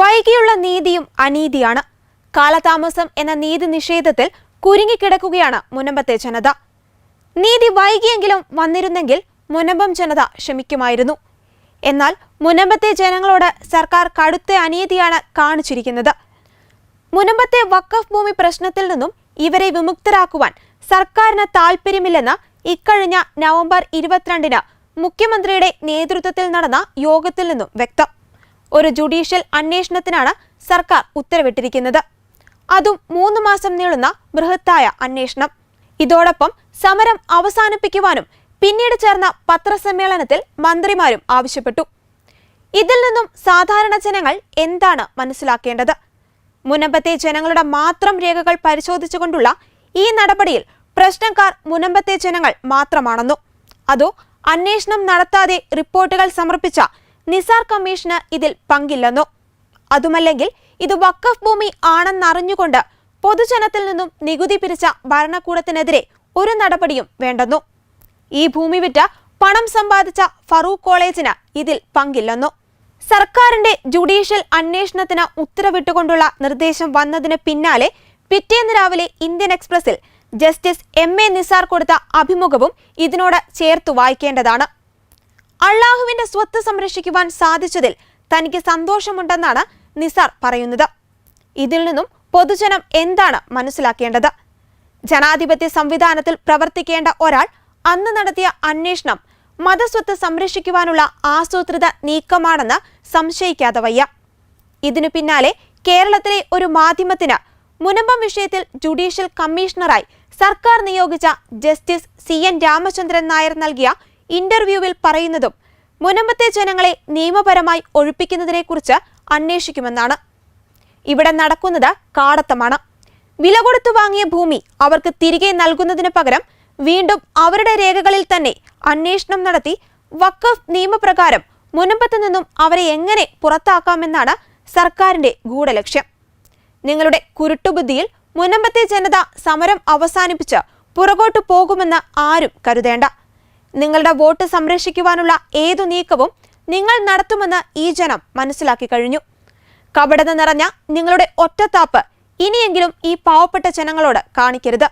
വൈകിയുള്ള നീതിയും അനീതിയാണ്. കാലതാമസം എന്ന നീതി നിഷേധത്തിൽ കുരുങ്ങിക്കിടക്കുകയാണ് മുനമ്പത്തെ ജനത. നീതി വൈകിയെങ്കിലും വന്നിരുന്നെങ്കിൽ മുനമ്പം ജനത ക്ഷമിക്കുമായിരുന്നു എന്നാൽ മുനമ്പത്തെ ജനങ്ങളോട് സർക്കാർ കടുത്ത അനീതിയാണ് കാണിച്ചിരിക്കുന്നത്. മുനമ്പത്തെ വക്കഫ് ഭൂമി പ്രശ്നത്തിൽ നിന്നും ഇവരെ വിമുക്തരാക്കുവാൻ സർക്കാരിന് താൽപ്പര്യമില്ലെന്ന് ഇക്കഴിഞ്ഞ നവംബർ ഇരുപത്തിരണ്ടിന് മുഖ്യമന്ത്രിയുടെ നേതൃത്വത്തിൽ നടന്ന യോഗത്തിൽ നിന്നും വ്യക്തം. ഒരു ജുഡീഷ്യൽ അന്വേഷണത്തിനാണ് സർക്കാർ ഉത്തരവിട്ടിരിക്കുന്നത്. അതും മൂന്ന് മാസം നീളുന്ന ബൃഹത്തായ അന്വേഷണം. ഇതോടൊപ്പം സമരം അവസാനിപ്പിക്കുവാനും പിന്നീട് ചേർന്ന പത്രസമ്മേളനത്തിൽ മന്ത്രിമാരും ആവശ്യപ്പെട്ടു. ഇതിൽ നിന്നും സാധാരണ ജനങ്ങൾ എന്താണ് മനസ്സിലാക്കേണ്ടത്? മുനമ്പത്തെ ജനങ്ങളുടെ മാത്രം രേഖകൾ പരിശോധിച്ചുകൊണ്ടുള്ള ഈ നടപടിയിൽ പ്രശ്നക്കാർ മുനമ്പത്തെ ജനങ്ങൾ മാത്രമാണെന്നോ? അതോ അന്വേഷണം നടത്താതെ റിപ്പോർട്ടുകൾ സമർപ്പിച്ച നിസാർ കമ്മീഷന് ഇതിൽ പങ്കില്ലെന്നു? അതുമല്ലെങ്കിൽ ഇത് വക്കഫ് ഭൂമി ആണെന്നറിഞ്ഞുകൊണ്ട് പൊതുജനത്തിൽ നിന്നും നികുതി പിരിച്ച ഭരണകൂടത്തിനെതിരെ ഒരു നടപടിയും വേണ്ടെന്നു? ഈ ഭൂമി വിറ്റ പണം സമ്പാദിച്ച ഫറൂഖ് കോളേജിന് ഇതിൽ പങ്കില്ലെന്നു? സർക്കാരിന്റെ ജുഡീഷ്യൽ അന്വേഷണത്തിന് ഉത്തരവിട്ടുകൊണ്ടുള്ള നിർദ്ദേശം വന്നതിന് പിന്നാലെ പിറ്റേന്ന് രാവിലെ ഇന്ത്യൻ എക്സ്പ്രസിൽ ജസ്റ്റിസ് എം എ നിസാർ കൊടുത്ത അഭിമുഖവും ഇതിനോട് ചേർത്തു വായിക്കേണ്ടതാണ്. അള്ളാഹുവിന്റെ സ്വത്ത് സംരക്ഷിക്കുവാൻ സാധിച്ചതിൽ തനിക്ക് സന്തോഷമുണ്ടെന്നാണ് നിസാർ പറയുന്നത്. ഇതിൽ നിന്നും പൊതുജനം എന്താണ് മനസ്സിലാക്കേണ്ടത്? ജനാധിപത്യ സംവിധാനത്തിൽ പ്രവർത്തിക്കേണ്ട ഒരാൾ അന്ന് നടത്തിയ അന്വേഷണം മതസ്വത്ത് സംരക്ഷിക്കുവാനുള്ള ആസൂത്രിത നീക്കമാണെന്ന് സംശയിക്കാതെ വയ്യ. ഇതിനു പിന്നാലെ കേരളത്തിലെ ഒരു മാധ്യമത്തിന് മുനമ്പം വിഷയത്തിൽ ജുഡീഷ്യൽ കമ്മീഷണറായി സർക്കാർ നിയോഗിച്ച justice C N Ramachandran Nair നൽകിയ ഇന്റർവ്യൂവിൽ പറയുന്നതും മുനമ്പത്തെ ജനങ്ങളെ നിയമപരമായി ഒഴിപ്പിക്കുന്നതിനെക്കുറിച്ച് അന്വേഷിക്കുമെന്നാണ്. ഇവിടെ നടക്കുന്നത് കാടത്തമാണ്. വില കൊടുത്തു വാങ്ങിയ ഭൂമി അവർക്ക് തിരികെ നൽകുന്നതിന് പകരം വീണ്ടും അവരുടെ രേഖകളിൽ തന്നെ അന്വേഷണം നടത്തി വഖഫ് നിയമപ്രകാരം മുനമ്പത്ത് നിന്നും അവരെ എങ്ങനെ പുറത്താക്കാമെന്നാണ് സർക്കാരിന്റെ ഗൂഢലക്ഷ്യം. നിങ്ങളുടെ കുരുട്ടുബുദ്ധിയിൽ മുനമ്പത്തെ ജനത സമരം അവസാനിപ്പിച്ച് പുറകോട്ടു പോകുമെന്ന് ആരും കരുതേണ്ട. നിങ്ങളുടെ വോട്ട് സംരക്ഷിക്കുവാനുള്ള ഏതു നീക്കവും നിങ്ങൾ നടത്തുമെന്ന് ഈ ജനം മനസ്സിലാക്കി കഴിഞ്ഞു. കപടത നിറഞ്ഞ നിങ്ങളുടെ ഒറ്റത്താപ്പ് ഇനിയെങ്കിലും ഈ പാവപ്പെട്ട ജനങ്ങളോട് കാണിക്കരുത്.